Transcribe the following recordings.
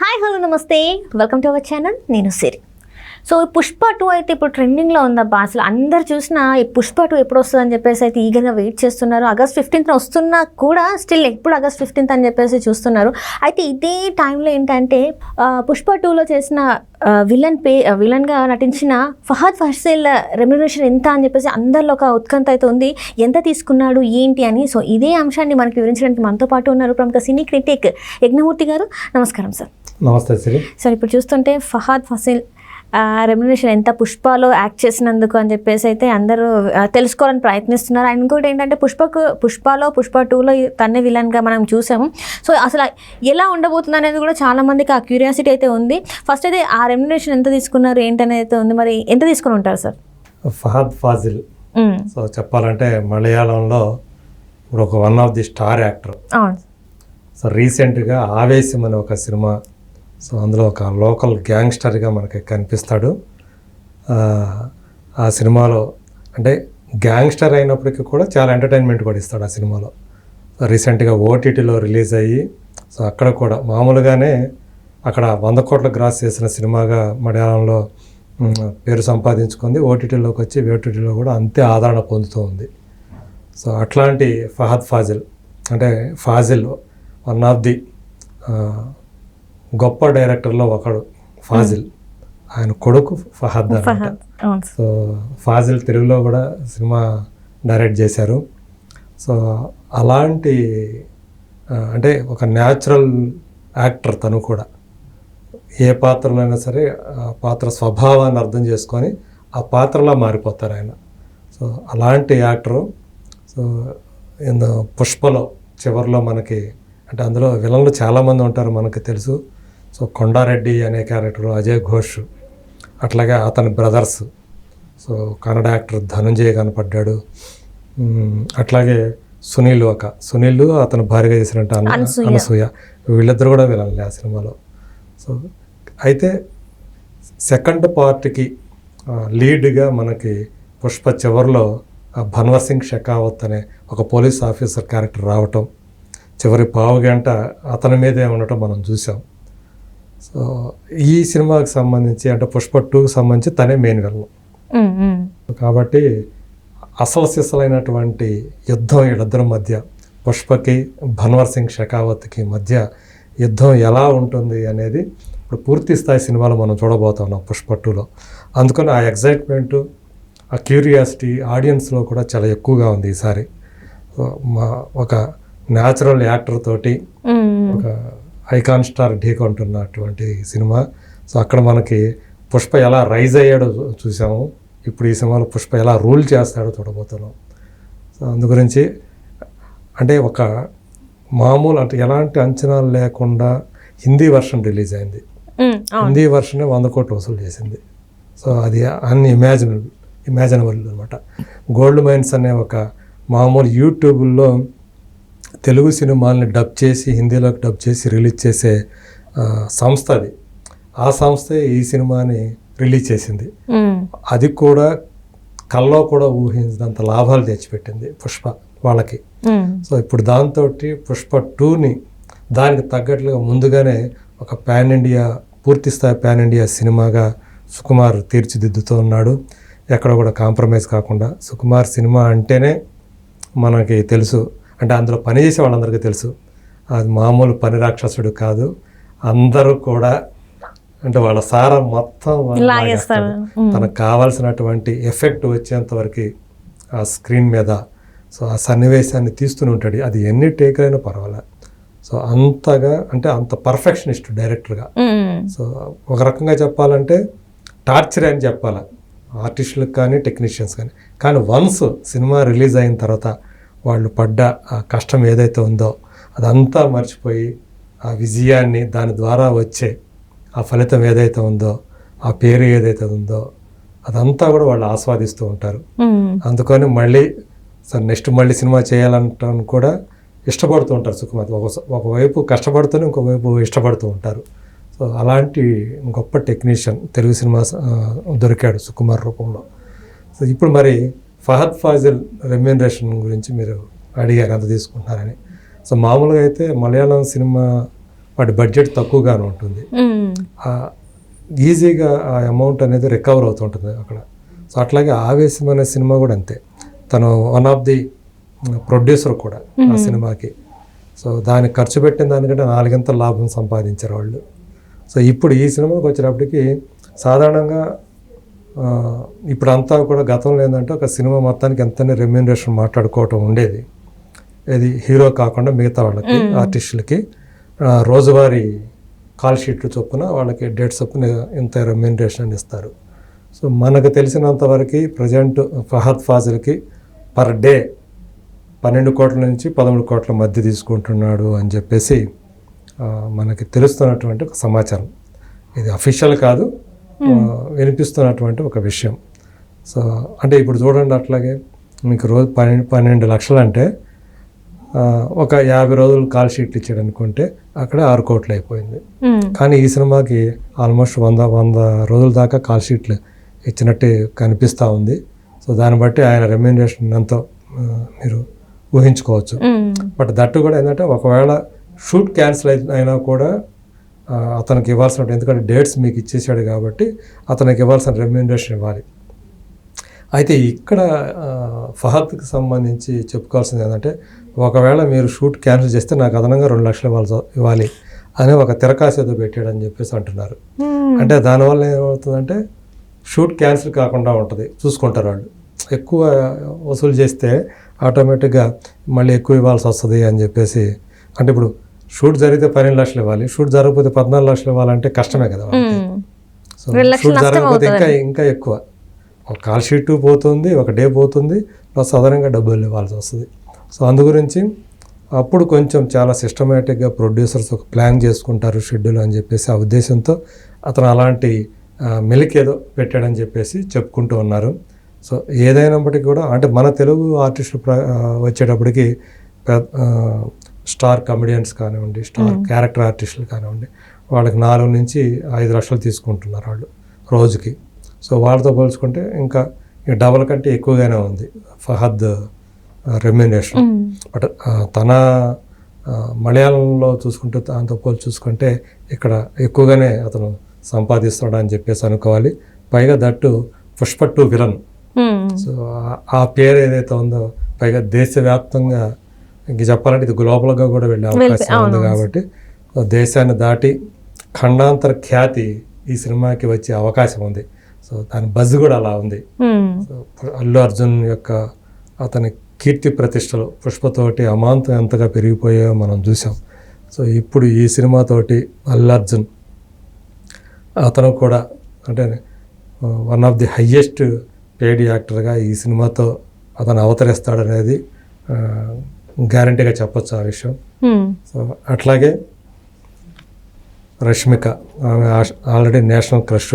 Hi hello నమస్తే. Welcome to our channel. నేను Siri. So ఈ పుష్ప టూ అయితే ఇప్పుడు ట్రెండింగ్లో ఉందబ్బా. అసలు అందరు చూసినా ఈ పుష్ప టూ ఎప్పుడు వస్తుంది అని చెప్పేసి అయితే ఈగర్గా వెయిట్ చేస్తున్నారు. ఆగస్ట్ ఫిఫ్టీన్త్ వస్తున్నా కూడా స్టిల్ ఎప్పుడు ఆగస్ట్ ఫిఫ్టీన్త్ అని చెప్పేసి చూస్తున్నారు. అయితే ఇదే టైంలో ఏంటంటే పుష్ప టూలో చేసిన విలన్ పే విలన్గా నటించిన ఫహద్ ఫర్సేల్ రెమ్యునరేషన్ ఎంత అని చెప్పేసి అందరిలో ఒక ఉత్కంఠ అయితే ఉంది. ఎంత తీసుకున్నాడు ఏంటి అని. సో ఇదే అంశాన్ని మనకి వివరించడానికి మనతో పాటు ఉన్నారు ప్రముఖ సినీ క్రిటిక్ యజ్ఞమూర్తి గారు. నమస్కారం సార్ నమస్తే శ్రీ సార్ ఇప్పుడు చూస్తుంటే ఫహాద్ ఫసిల్ రెమ్యునేషన్ ఎంత పుష్పలో యాక్ట్ చేసినందుకు అని చెప్పేసి అయితే అందరూ ఆ, తెలుసుకోవాలని ప్రయత్నిస్తున్నారు. అండ్ ఇంకోటి ఏంటంటే పుష్పకు పుష్పలో పుష్ప టూలో తన్నే విలన్గా మనం చూసాము. సో అసలు ఎలా ఉండబోతుంది అనేది కూడా చాలా మందికి ఆ క్యూరియాసిటీ అయితే ఉంది. ఫస్ట్ అయితే ఆ రెమ్యునేషన్ ఎంత తీసుకున్నారు ఏంటనేది అయితే ఉంది. మరి ఎంత తీసుకుని ఉంటారు సార్? ఫహద్ ఫాజిల్. సో చెప్పాలంటే మలయాళంలో ఇప్పుడు ఒక one of the star actor. So రీసెంట్గా ఆవేశం అనే ఒక సినిమా సో అందులో ఒక లోకల్ గ్యాంగ్స్టర్గా మనకి కనిపిస్తాడు. ఆ, సినిమాలో అంటే గ్యాంగ్స్టర్ అయినప్పటికీ కూడా చాలా ఎంటర్టైన్మెంట్ కూడా ఇస్తాడు ఆ సినిమాలో. రీసెంట్గా ఓటీటీలో రిలీజ్ అయ్యి సో అక్కడ కూడా మామూలుగానే అక్కడ వంద కోట్ల గ్రాస్ చేసిన సినిమాగా మలయాళంలో పేరు సంపాదించుకుంది. ఓటీటీలోకి వచ్చి ఓటీటీలో కూడా అంతే ఆదరణ పొందుతూ ఉంది. సో అట్లాంటి ఫహద్ ఫాజిల్ అంటే ఫాజిల్ వన్ ఆఫ్ ది గొప్ప డైరెక్టర్లో ఒకడు ఫాజిల్. ఆయన కొడుకు ఫహద్ సో ఫాజిల్ తెలుగులో కూడా సినిమా డైరెక్ట్ చేశారు. సో అలాంటి అంటే ఒక న్యాచురల్ యాక్టర్ తను కూడా. ఏ పాత్రలైనా సరే ఆ పాత్ర స్వభావాన్ని అర్థం చేసుకొని ఆ పాత్రలా మారిపోతారు ఆయన. సో అలాంటి యాక్టరు సో పుష్పలో చివరిలో మనకి అంటే అందులో విలన్లు చాలామంది ఉంటారు మనకు తెలుసు. సో కొండారెడ్డి అనే క్యారెక్టర్ అజయ్ ఘోష్ అట్లాగే అతని brothers so Kannada actor Dhananjay కనపడ్డాడు. అట్లాగే సునీల్ ఒక. సునీల్ అతను భార్యగా చేసినట్టు అన్న అనసూయ. వీళ్ళిద్దరు కూడా విలన్లే ఆ సినిమాలో. సో అయితే సెకండ్ పార్ట్కి లీడ్గా మనకి పుష్ప చివరిలో భన్వర్ సింగ్ షెకావత్ అనే ఒక పోలీస్ ఆఫీసర్ క్యారెక్టర్ రావటం. చివరి పావు గంట అతని మీదే ఉండటం మనం చూసాం సో ఈ సినిమాకి సంబంధించి అంటే పుష్ప టూకి సంబంధించి తనే మెయిన్ విలన్. కాబట్టి అసలు సిసలైనటువంటి యుద్ధం వీళ్ళిద్దరి మధ్య పుష్పకి భన్వర్ సింగ్ షెకావత్కి మధ్య యుద్ధం ఎలా ఉంటుంది అనేది ఇప్పుడు పూర్తి స్థాయి సినిమాలో మనం చూడబోతున్నాం పుష్ప టూలో అందుకని ఆ ఎగ్జైట్మెంటు ఆ క్యూరియాసిటీ ఆడియన్స్లో కూడా చాలా ఎక్కువగా ఉంది ఈసారి మా ఒక న్యాచురల్ యాక్టర్ తోటి. ఒక ఐకాన్ స్టార్ ఢీకొంటున్నటువంటి సినిమా. సో అక్కడ మనకి పుష్ప ఎలా రైజ్ అయ్యాడో చూసాము. ఇప్పుడు ఈ సినిమాలో పుష్ప ఎలా రూల్ చేస్తాడో చూడబోతున్నాం. సో అందు గురించి అంటే ఒక మామూలు అంటే ఎలాంటి అంచనాలు లేకుండా హిందీ వర్షన్ రిలీజ్ అయింది. హిందీ వర్షనే వంద కోట్లు వసూలు చేసింది. సో అది అన్ ఇమాజినబుల్ ఇమాజినబుల్ అనమాట. గోల్డ్ మైన్స్ అనే ఒక మామూలు యూట్యూబ్లో తెలుగు సినిమాల్ని డబ్ చేసి హిందీలోకి డబ్ చేసి రిలీజ్ చేసే సంస్థ అది ఆ సంస్థే ఈ సినిమాని రిలీజ్ చేసింది. అది కూడా కల్లో కూడా ఊహించినంత లాభాలు తెచ్చిపెట్టింది పుష్ప వాళ్ళకి. సో ఇప్పుడు దాంతో పుష్ప టూని దానికి తగ్గట్లుగా ముందుగానే ఒక పాన్ ఇండియా పూర్తి స్థాయి పాన్ ఇండియా సినిమాగా సుకుమార్ తీర్చిదిద్దుతూ ఉన్నాడు ఎక్కడ కూడా కాంప్రమైజ్ కాకుండా సుకుమార్ సినిమా అంటేనే మనకి తెలుసు అంటే అందులో పనిచేసే వాళ్ళందరికీ తెలుసు. అది మామూలు పని రాక్షసుడు కాదు. అందరూ కూడా అంటే వాళ్ళ సారం మొత్తం. తనకు కావాల్సినటువంటి ఎఫెక్ట్ వచ్చేంత వరకు ఆ స్క్రీన్ మీద సో ఆ సన్నివేశాన్ని తీస్తూనే ఉంటాడు. అది ఎన్ని టేకులైనా పర్వాలే. సో అంతగా అంటే అంత పర్ఫెక్షనిస్ట్ డైరెక్టర్గా. సో ఒక రకంగా చెప్పాలంటే టార్చర్ అని చెప్పాలి. ఆర్టిస్టులకు కానీ టెక్నీషియన్స్ కానీ. కానీ వన్స్ సినిమా రిలీజ్ అయిన తర్వాత వాళ్ళు పడ్డ ఆ కష్టం ఏదైతే ఉందో అదంతా మర్చిపోయి ఆ విజయాన్ని దాని ద్వారా వచ్చే ఆ ఫలితం ఏదైతే ఉందో ఆ పేరు ఏదైతే ఉందో అదంతా కూడా వాళ్ళు ఆస్వాదిస్తూ ఉంటారు. అందుకని మళ్ళీ సార్ నెక్స్ట్ మళ్ళీ సినిమా చేయాలంటాను కూడా ఇష్టపడుతూ ఉంటారు సుకుమార్. ఒక ఒకవైపు కష్టపడుతూనే ఇంకోవైపు ఇష్టపడుతూ ఉంటారు. సో అలాంటి గొప్ప టెక్నీషియన్ తెలుగు సినిమా దొరికాడు సుకుమార్ రూపంలో. సో ఇప్పుడు మరి ఫహద్ ఫాజిల్ రెమ్యూనరేషన్ గురించి మీరు అడిగారు ఎంత తీసుకుంటున్నారని. సో మామూలుగా అయితే మలయాళం సినిమా వాటి బడ్జెట్ తక్కువగానే ఉంటుంది. ఈజీగా ఆ అమౌంట్ అనేది రికవర్ అవుతుంటుంది అక్కడ. సో అట్లాగే ఆవేశం అనే సినిమా కూడా అంతే. తను వన్ ఆఫ్ ది ప్రొడ్యూసర్ కూడా ఆ సినిమాకి. సో దానికి ఖర్చు పెట్టిన దానికంటే నాలుగింత లాభం సంపాదించారు వాళ్ళు. సో ఇప్పుడు ఈ సినిమాకి వచ్చేటప్పటికి సాధారణంగా ఆ, ఇప్పుడు అంతా కూడా గతంలో ఏంటంటే ఒక సినిమా మొత్తానికి ఎంతనే రెమ్యూనరేషన్ మాట్లాడుకోవటం ఉండేది. ఇది హీరో కాకుండా మిగతా వాళ్ళకి ఆర్టిస్టులకి. రోజువారీ కాల్ షీట్లు చొప్పున వాళ్ళకి డేట్ చొప్పున ఇంత రెమ్యూనరేషన్ అని ఇస్తారు. సో మనకు తెలిసినంత వరకు ప్రజెంట్ ఫహద్ ఫాజిల్కి పర్ డే పన్నెండు కోట్ల నుంచి పదమూడు కోట్ల మధ్య తీసుకుంటున్నాడు అని చెప్పేసి మనకి తెలుస్తున్నటువంటి ఒక సమాచారం. ఇది అఫీషియల్ కాదు వినిపిస్తున్నటువంటి ఒక విషయం. సో అంటే ఇప్పుడు చూడండి అట్లాగే మీకు రోజు పన్నెండు పన్నెండు లక్షలు అంటే ఒక యాభై రోజులు కాల్ షీట్లు ఇచ్చాడు అనుకుంటే అక్కడ ఆరు కోట్లు అయిపోయింది. మ్మ్. కానీ ఈ సినిమాకి ఆల్మోస్ట్ వంద వంద రోజుల దాకా కాల్ షీట్లు ఇచ్చినట్టే కనిపిస్తూ ఉంది. సో దాన్ని బట్టి ఆయన రెమ్యూనరేషన్ ఎంతో మీరు ఊహించుకోవచ్చు. మ్మ్. బట్ దట్టు కూడా ఏంటంటే ఒకవేళ షూట్ క్యాన్సిల్ అయినా కూడా అతనికి ఇవ్వాల్సిన ఎందుకంటే డేట్స్ మీకు ఇచ్చేసాడు కాబట్టి అతనికి ఇవ్వాల్సిన రెమ్యూనరేషన్ ఇవ్వాలి. అయితే ఇక్కడ ఫహద్కి సంబంధించి చెప్పుకోవాల్సింది ఏంటంటే ఒకవేళ మీరు షూట్ క్యాన్సిల్ చేస్తే నాకు అదనంగా రెండు లక్షలు ఇవ్వాల్సి ఇవ్వాలి అని ఒక తిరకాసు ఏదో పెట్టాడని చెప్పేసి అంటున్నారు. మ్మ్. అంటే దానివల్ల ఏమవుతుందంటే షూట్ క్యాన్సిల్ కాకుండా ఉంటుంది. చూసుకుంటారు వాళ్ళు. ఎక్కువ వసూలు చేస్తే ఆటోమేటిక్గా మళ్ళీ ఎక్కువ ఇవ్వాల్సి వస్తుంది అని చెప్పేసి అంటే ఇప్పుడు షూట్ జరిగితే పన్నెండు లక్షలు ఇవ్వాలి షూట్ జరగకపోతే పద్నాలుగు లక్షలు ఇవ్వాలంటే కష్టమే కదా. సో షూట్ జరగకపోతే ఇంకా ఇంకా ఎక్కువ. ఒక కాల్ షీట్ పోతుంది ఒక డే పోతుంది ప్లస్ అదనంగా డబ్బులు ఇవ్వాల్సి వస్తుంది. సో అందు గురించి అప్పుడు కొంచెం చాలా సిస్టమేటిక్గా ప్రొడ్యూసర్స్ ఒక ప్లాన్ చేసుకుంటారు షెడ్యూల్ అని చెప్పేసి ఆ ఉద్దేశంతో అతను అలాంటి మెలిక్ ఏదో పెట్టాడని చెప్పేసి చెప్పుకుంటూ ఉన్నారు. సో ఏదైనప్పటికీ కూడా అంటే మన తెలుగు ఆర్టిస్టులు వచ్చేటప్పటికి స్టార్ కమెడియన్స్ కానివ్వండి స్టార్ క్యారెక్టర్ ఆర్టిస్టులు కానివ్వండి వాళ్ళకి నాలుగు నుంచి ఐదు లక్షలు తీసుకుంటున్నారు వాళ్ళు రోజుకి. సో వాళ్ళతో పోల్చుకుంటే ఇంకా డబల్ కంటే ఎక్కువగానే ఉంది ఫహద్ రెమ్యునేషన్. మ్మ్. బట్ తన మలయాళంలో చూసుకుంటే దాంతో పోల్చి చూసుకుంటే ఇక్కడ ఎక్కువగానే అతను సంపాదిస్తాడు అని చెప్పేసి అనుకోవాలి. పైగా that Pushpa two villain. Hmm. So ఆ పేరు ఏదైతే ఉందో పైగా దేశవ్యాప్తంగా ఇంక చెప్పాలంటే ఇది గ్లోబల్గా కూడా వెళ్ళే అవకాశం ఉంది కాబట్టి దేశాన్ని దాటి ఖండాంతర ఖ్యాతి ఈ సినిమాకి వచ్చే అవకాశం ఉంది. సో దాని బజ్ కూడా అలా ఉంది. అల్లు అర్జున్ యొక్క అతని కీర్తి ప్రతిష్టలు పుష్పతోటి అమాంతం ఎంతగా పెరిగిపోయాయో మనం చూసాం సో ఇప్పుడు ఈ సినిమాతోటి అల్లు అర్జున్ అతను కూడా అంటే one of the highest paid యాక్టర్గా ఈ సినిమాతో అతను అవతరిస్తాడనేది గ్యారంటీగా చెప్పొచ్చు ఆ విషయం. సో అట్లాగే రష్మిక ఆమె ఆల్రెడీ నేషనల్ క్రష్.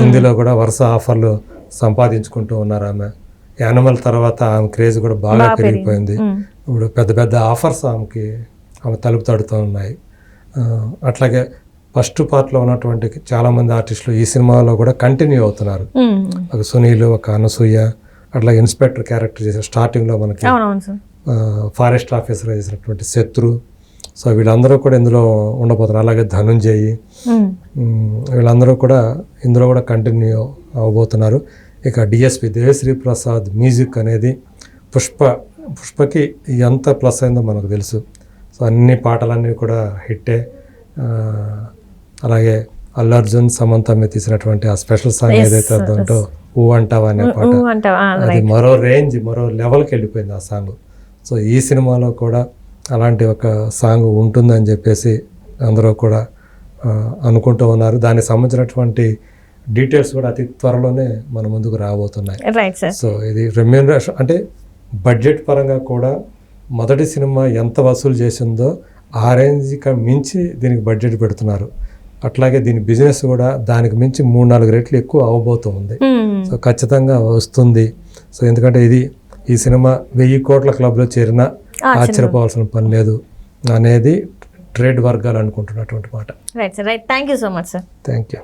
హిందీలో కూడా వరుస ఆఫర్లు సంపాదించుకుంటూ ఉన్నారు ఆమె యానిమల్ తర్వాత ఆమె క్రేజ్ కూడా బాగా పెరిగిపోయింది. ఇప్పుడు పెద్ద పెద్ద ఆఫర్స్ ఆమెకి ఆమె తలుపు తడుతూ ఉన్నాయి అట్లాగే ఫస్ట్ పార్ట్లో ఉన్నటువంటి చాలామంది ఆర్టిస్టులు ఈ సినిమాలో కూడా కంటిన్యూ అవుతున్నారు. ఒక సునీల్ ఒక అనసూయ అట్లా ఇన్స్పెక్టర్ క్యారెక్టర్ చేసే స్టార్టింగ్లో మనకి ఫారెస్ట్ ఆఫీసర్ చేసినటువంటి శత్రు. సో వీళ్ళందరూ కూడా ఇందులో ఉండబోతున్నారు. అలాగే ధనుంజయి. వీళ్ళందరూ కూడా ఇందులో కూడా కంటిన్యూ అవ్వబోతున్నారు ఇక డిఎస్పి దేవశ్రీ ప్రసాద్ మ్యూజిక్ అనేది పుష్ప పుష్పకి ఎంత ప్లస్ అయిందో మనకు తెలుసు. సో అన్ని పాటలన్నీ కూడా హిట్టే. అలాగే అల్లు అర్జున్ సమంత మీద తీసినటువంటి ఆ స్పెషల్ సాంగ్ ఏదైతే ఉందో ఊ అంటావా అనే పాట. అది మరో రేంజ్ మరో లెవెల్కి వెళ్ళిపోయింది ఆ సాంగ్. సో ఈ సినిమాలో కూడా అలాంటి ఒక సాంగ్ ఉంటుందని చెప్పేసి అందరూ కూడా అనుకుంటూ ఉన్నారు. దానికి సంబంధించినటువంటి డీటెయిల్స్ కూడా అతి త్వరలోనే మన ముందుకు రాబోతున్నాయి. సో ఇది రెమ్యూనరేషన్ అంటే బడ్జెట్ పరంగా కూడా మొదటి సినిమా ఎంత వసూలు చేసిందో ఆ రేంజ్కి మించి దీనికి బడ్జెట్ పెడుతున్నారు. అట్లాగే దీని బిజినెస్ కూడా దానికి మించి మూడు నాలుగు రెట్లు ఎక్కువ అవ్వబోతుంది మ్మ్. సో ఖచ్చితంగా వస్తుంది. సో ఎందుకంటే ఇది ఈ సినిమా వెయ్యి కోట్ల క్లబ్లో చేరినా ఆశ్చర్యపోవాల్సిన పని లేదు అనేది ట్రేడ్ వర్గాలు అనుకుంటున్నటువంటి మాట. Right sir right thank you so much sir thank you